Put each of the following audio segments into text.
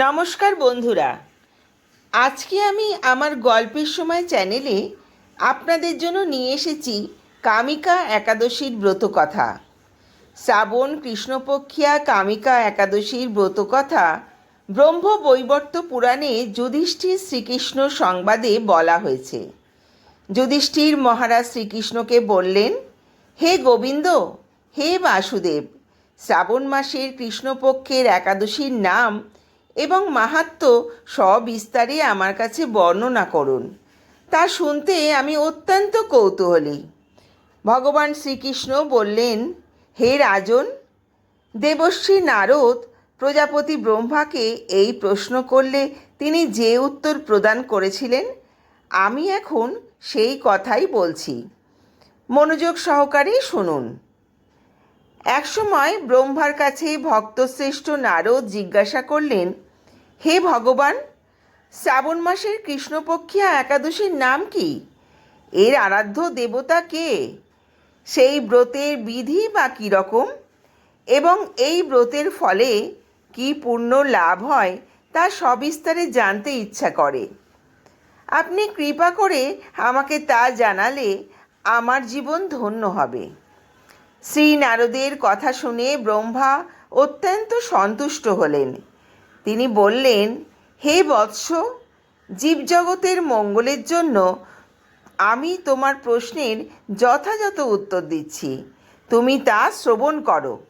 নমস্কার বন্ধুরা। আজকে আমি আমার গল্পের সময় চ্যানেলে আপনাদের জন্য নিয়ে এসেছি কামিকা একাদশীর ব্রত কথা শ্রাবণ, কৃষ্ণপক্ষিয়া, কামিকা একাদশীর ব্রত কথা ব্রহ্ম বৈবর্ত পুরাণে যুধিষ্ঠির শ্রীকৃষ্ণ সংবাদে বলা হয়েছে। যুধিষ্ঠির মহারাজ শ্রীকৃষ্ণকে বললেন, হে গোবিন্দ, হে বাসুদেব, শ্রাবণ মাসের কৃষ্ণপক্ষের একাদশীর নাম এবং মাহাত্ম সবিস্তারে আমার কাছে বর্ণনা করুন। তা শুনতে আমি অত্যন্ত কৌতূহলী। ভগবান শ্রীকৃষ্ণ বললেন, হে রাজন, দেবশ্রী নারদ প্রজাপতি ব্রহ্মাকে এই প্রশ্ন করলে তিনি যে উত্তর প্রদান করেছিলেন, আমি এখন সেই কথাই বলছি। মনোযোগ সহকারে শুনুন। একসময় ব্রহ্মার কাছে ভক্তশ্রেষ্ঠ নারদ জিজ্ঞাসা করলেন, হে ভগবান, শ্রাবণ মাসের কৃষ্ণপক্ষিয়া একাদশীর নাম কি? এর আরাধ্য দেবতা কে? সেই ব্রতের বিধি বা কী রকম? এবং এই ব্রতের ফলে কি পূর্ণ লাভ হয় তা সবিস্তারে জানতে ইচ্ছা করে। আপনি কৃপা করে আমাকে তা জানালে আমার জীবন ধন্য হবে। শ্রী নারদের কথা শুনে ব্রহ্মা অত্যন্ত সন্তুষ্ট হলেন। তিনি বললেন, হে বৎস, জীবজগতের মঙ্গলের জন্য আমি তোমার প্রশ্নের যথাযথ উত্তর দিচ্ছি। তুমি তা শ্রবণ করো।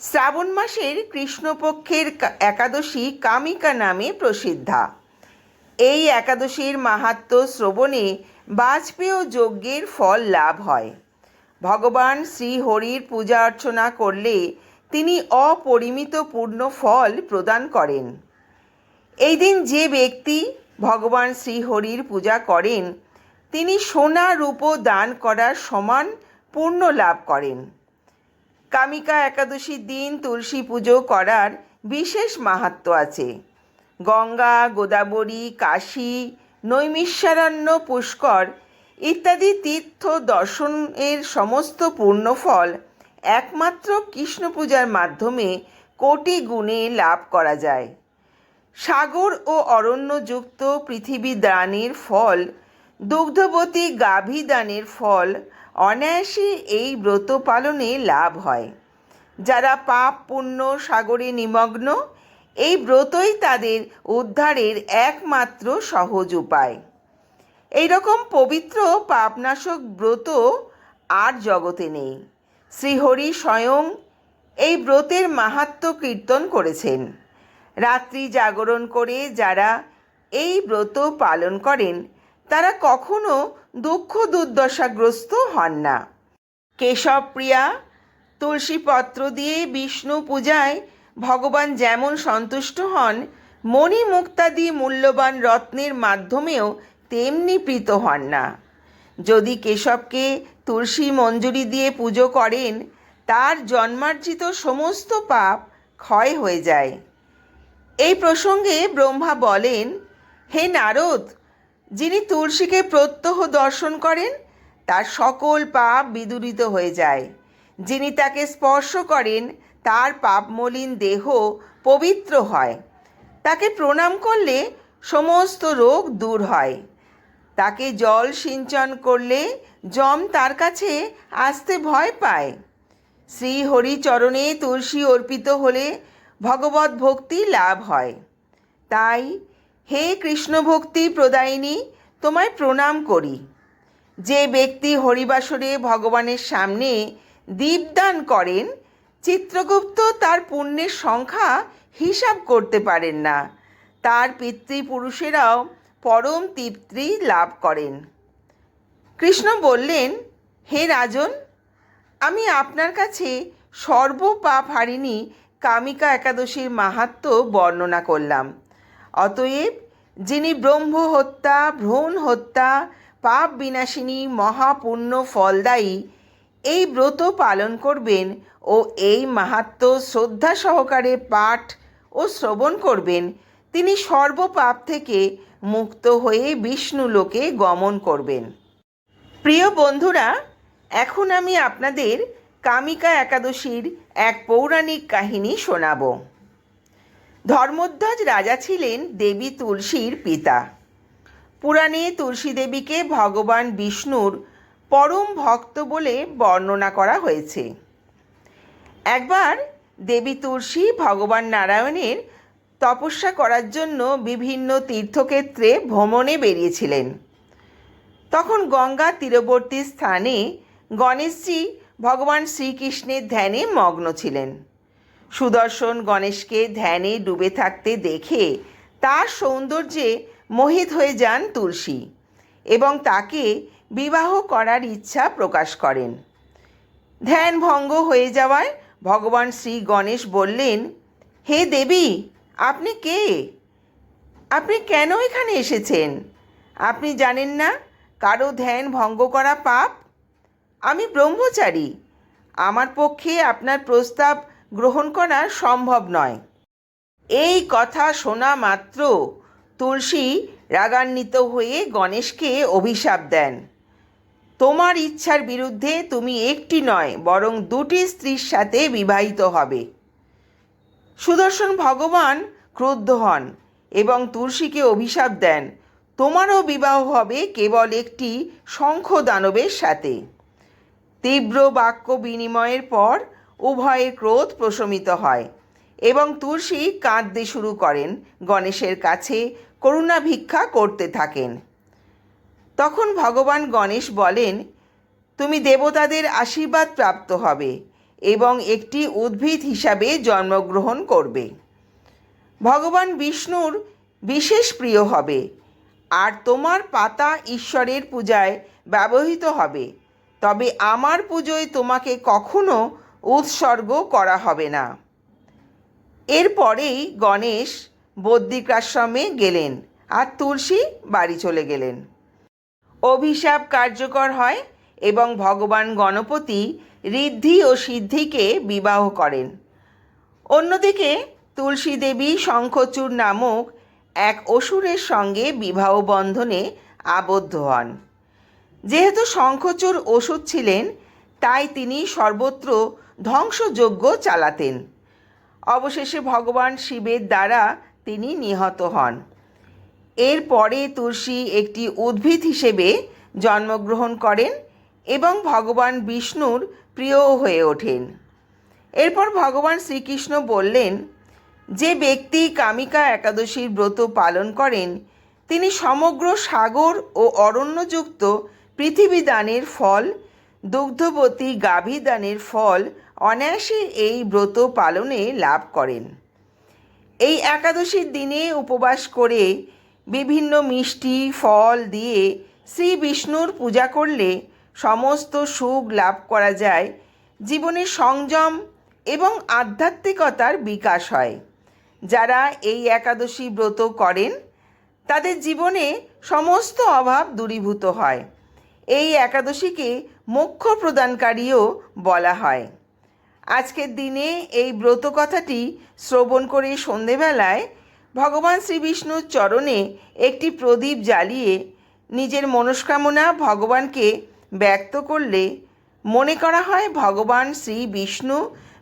শ্রাবণ মাসের কৃষ্ণপক্ষের একাদশী কামিকা নামে প্রসিদ্ধা। এই একাদশীর মাহাত্ম শ্রবণে বাজপেয় যজ্ঞের ফল লাভ হয়। ভগবান শ্রীহরির পূজা অর্চনা করলে তিনি অপরিমিত পূর্ণ ফল প্রদান করেন। এই দিন যে ব্যক্তি ভগবান শ্রীহরির পূজা করেন, তিনি সোনা রূপ দান করার সমান পূর্ণ লাভ করেন। কামিকা একাদশীর দিন তুলসী পুজো করার বিশেষ মাহাত্ম আছে। গঙ্গা, গোদাবরী, কাশী, নৈমিষারণ্য, পুষ্কর ইত্যাদি তীর্থ দর্শনের সমস্ত পূর্ণফল একমাত্র কৃষ্ণ পূজার মাধ্যমে কোটি গুণে লাভ করা যায়। সাগর ও অরণ্যযুক্ত পৃথিবী দানের ফল, দুগ্ধবতী গাভী দানের ফল অনায়াসে এই ব্রত পালনে লাভ হয়। যারা পাপ, পুণ্য, সাগরে নিমগ্ন, এই ব্রতই তাদের উদ্ধারের একমাত্র সহজ উপায়। এই রকম পবিত্র পাপনাশক ব্রত আর জগতে নেই। শ্রীহরি স্বয়ং এই ব্রতের মাহাত্ম কীর্তন করেছেন। রাত্রি জাগরণ করে যারা এই ব্রত পালন করেন, তারা কখনো দুঃখ দুর্দশাগ্রস্ত হন না। কেশবপ্রিয়া তুলসী পত্র দিয়ে বিষ্ণু পূজায় ভগবান যেমন সন্তুষ্ট হন মণি মুক্তাদি মূল্যবান রত্নের মাধ্যমেও তেমনি প্রীত হন না। যদি কেশবকে তুলসী মঞ্জুরি দিয়ে পুজো করেন, তার জন্মার্জিত সমস্ত পাপ ক্ষয় হয়ে যায়। এই প্রসঙ্গে ব্রহ্মা বলেন, হে নারদ, যিনি তুলসীকে প্রত্যহ দর্শন করেন, তার সকল পাপ বিদূরিত হয়ে যায়। যিনি তাকে স্পর্শ করেন, তার পাপমলিন দেহ পবিত্র হয়। তাকে প্রণাম করলে সমস্ত রোগ দূর হয়। তাকে জল সিঞ্চন করলে যম তার কাছে আসতে ভয় পায়। শ্রী হরিচরণে তুলসী অর্পিত হলে ভগবত ভক্তি লাভ হয়। তাই হে কৃষ্ণ ভক্তি প্রদায়িনী, তোমায় প্রণাম করি। যে ব্যক্তি হরিবাসরে ভগবানের সামনে দীপদান করেন, চিত্রগুপ্ত তার পুণ্যের সংখ্যা হিসাব করতে পারেন না। তার পিতৃপুরুষেরাও পরম তৃপ্তি লাভ করেন। কৃষ্ণ বললেন, হে রাজন, আমি আপনার কাছে সর্বপাপ হারিণী কামিকা একাদশীর মাহাত্ম বর্ণনা করলাম। অতএব যিনি ব্রহ্ম হত্যা, ভ্রূণ হত্যা, পাপ বিনাশিনী, মহাপুণ্য ফলদায়ী, এই ব্রত পালন করবেন ও এই মাহাত্ম শ্রদ্ধা সহকারে পাঠ ও শ্রবণ করবেন তিনি সর্বপাপ থেকে মুক্ত হয়ে বিষ্ণু লোকে গমন করবেন। প্রিয় বন্ধুরা, এখন আমি আপনাদের কামিকা একাদশীর এক পৌরাণিক কাহিনী শোনাব। ধর্মধ্বজ রাজা ছিলেন দেবী তুলসীর পিতা। পুরাণে তুলসী দেবীকে ভগবান বিষ্ণুর পরম ভক্ত বলে বর্ণনা করা হয়েছে। একবার দেবী তুলসী ভগবান নারায়ণের তপস্যা করার জন্য বিভিন্ন তীর্থক্ষেত্রে ভ্রমণে বেরিয়েছিলেন। তখন গঙ্গা তীরবর্তী স্থানে গণেশজি ভগবান শ্রীকৃষ্ণের ধ্যানে মগ্ন ছিলেন। সুদর্শন গণেশকে ধ্যানে ডুবে থাকতে দেখে তার সৌন্দর্যে মোহিত হয়ে যান তুলসী এবং তাকে বিবাহ করার ইচ্ছা প্রকাশ করেন। ধ্যান ভঙ্গ হয়ে যাওয়ায় ভগবান শ্রী গণেশ বললেন, হে দেবী আপনি কে? আপনি কেন এখানে এসেছেন? আপনি জানেন না কারও ধ্যান ভঙ্গ করা পাপ? আমি ব্রহ্মচারী। আমার পক্ষে আপনার প্রস্তাব গ্রহণ করা সম্ভব নয়। এই কথা শোনা মাত্র তুলসী রাগান্বিত হয়ে গণেশকে অভিশাপ দেন। তোমার ইচ্ছার বিরুদ্ধে তুমি একটি নয়, বরং দুটি স্ত্রীর সাথে বিবাহিত হবে। সুদর্শন ভগবান ক্রুদ্ধ হন এবং তুলসীকে অভিশাপ দেন। তোমারও বিবাহ হবে কেবল একটি শঙ্খ দানবের সাথে। তীব্র বাক্য বিনিময়ের পর উভয়ের ক্রোধ প্রশমিত হয় এবং তুলসী কাঁদতে শুরু করেন, গণেশের কাছে করুণা ভিক্ষা করতে থাকেন। তখন ভগবান গণেশ বলেন, তুমি দেবতাদের আশীর্বাদ প্রাপ্ত হবে। এবং একটি উদ্ভিদ হিসাবে জন্মগ্রহণ করবে। ভগবান বিষ্ণুর বিশেষ প্রিয় হবে। আর তোমার পাতা ঈশ্বরের পূজায় ব্যবহৃত হবে। তবে আমার পুজোয় তোমাকে কখনো উৎসর্গ করা হবে না। এরপরেই গণেশ বদ্রিকাশ্রমে গেলেন আর তুলসী বাড়ি চলে গেলেন। অভিশাপ কার্যকর হয় এবং ভগবান গণপতি ঋদ্ধি ও সিদ্ধিকে বিবাহ করেন। অন্যদিকে তুলসী দেবী শঙ্খচূড় নামক এক অসুরের সঙ্গে বিবাহ বন্ধনে আবদ্ধ হন। যেহেতু শঙ্খচূড় ওষুধ ছিলেন, তাই তিনি সর্বত্র ধ্বংসযজ্ঞ চালাতেন। অবশেষে ভগবান শিবের দ্বারা তিনি নিহত হন। এরপরে তুলসী একটি উদ্ভিদ হিসেবে জন্মগ্রহণ করেন এবং ভগবান বিষ্ণুর প্রিয় হয়ে ওঠেন। এরপর ভগবান শ্রীকৃষ্ণ বললেন, যে ব্যক্তি কামিকা একাদশীর ব্রত পালন করেন, তিনি সমগ্র সাগর ও অরণ্যযুক্ত পৃথিবী দানের ফল, দুগ্ধবতী গাভী দানের ফল, অনায়াসে এই ব্রত পালনে লাভ করেন। এই একাদশীর দিনে উপবাস করে বিভিন্ন মিষ্টি, ফল দিয়ে শ্রী বিষ্ণুর পূজা করলে সমস্ত সুখ লাভ করা যায় জীবনে সংযম এবং আধ্যাত্মিকতার বিকাশ হয়। যারা এই একাদশী ব্রত করেন, তাদের জীবনে সমস্ত অভাব দূরীভূত হয়। এই একাদশীকে মোক্ষ প্রদানকারীও বলা হয়। আজকের দিনে এই ব্রত কথাটি শ্রবণ করে সন্ধেবেলায় ভগবান শ্রী বিষ্ণুর চরণে একটি প্রদীপ জ্বালিয়ে নিজের মনস্কামনা ভগবানকে ব্যক্ত করলে মনে করা হয় ভগবান শ্রী বিষ্ণু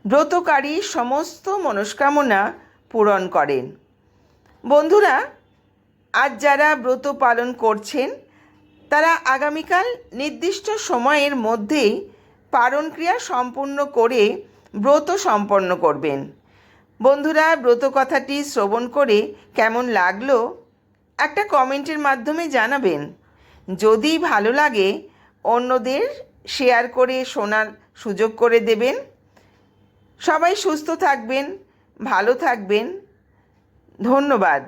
ব্রতকারী সমস্ত মনস্কামনা পূরণ করেন। বন্ধুরা, আজ যারা ব্রত পালন করছেন, তারা আগামীকাল নির্দিষ্ট সময়ের মধ্যেই পালন ক্রিয়া সম্পূর্ণ করে ব্রত সম্পন্ন করবেন। বন্ধুরা, ব্রত কথাটি শ্রবণ করে কেমন লাগল, একটা কমেন্টের মাধ্যমে জানাবেন। যদি ভালো লাগে অন্যদের শেয়ার করে শোনার সুযোগ করে দেবেন। সবাই সুস্থ থাকবেন ভালো থাকবেন। ধন্যবাদ।